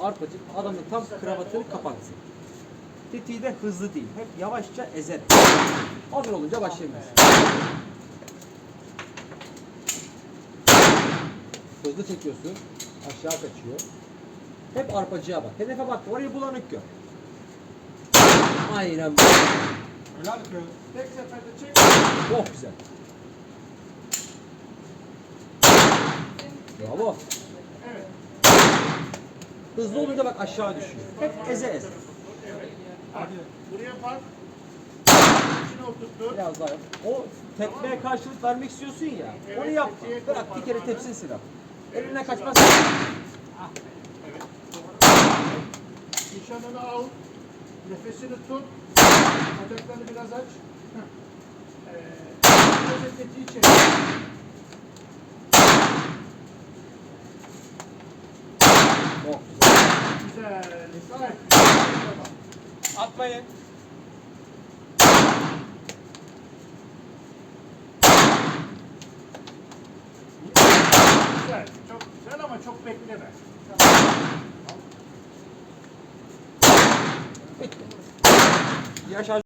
arpacık adamın tam kravatını kapatsın. Tetiği de hızlı değil. Hep yavaşça ezer. Hazır olunca başlayabiliriz. Hızlı çekiyorsun. Aşağı kaçıyor. Hep arpacığa bak. Hedefe bak. Orayı bulanık gör. Aynen. Helal kız. Tek seferde çek. Çok güzel. Bravo. Evet. Hızlı olunca bak aşağı düşüyor. Hep eze eze. Hadi. Buraya bak. İçine oturttu. Biraz daha yap. O tekmeye karşılık vermek istiyorsun ya. Onu yapma. Bırak bir kere tepsin silah. Eline kaçmaz. Evet. Nişanını al. Nefesini tut. Bacaklarını biraz aç. Ee, çek. Çok güzel. Atmayın. Güzel. Çok güzel ama çok bekleme. Bitti. Yaşar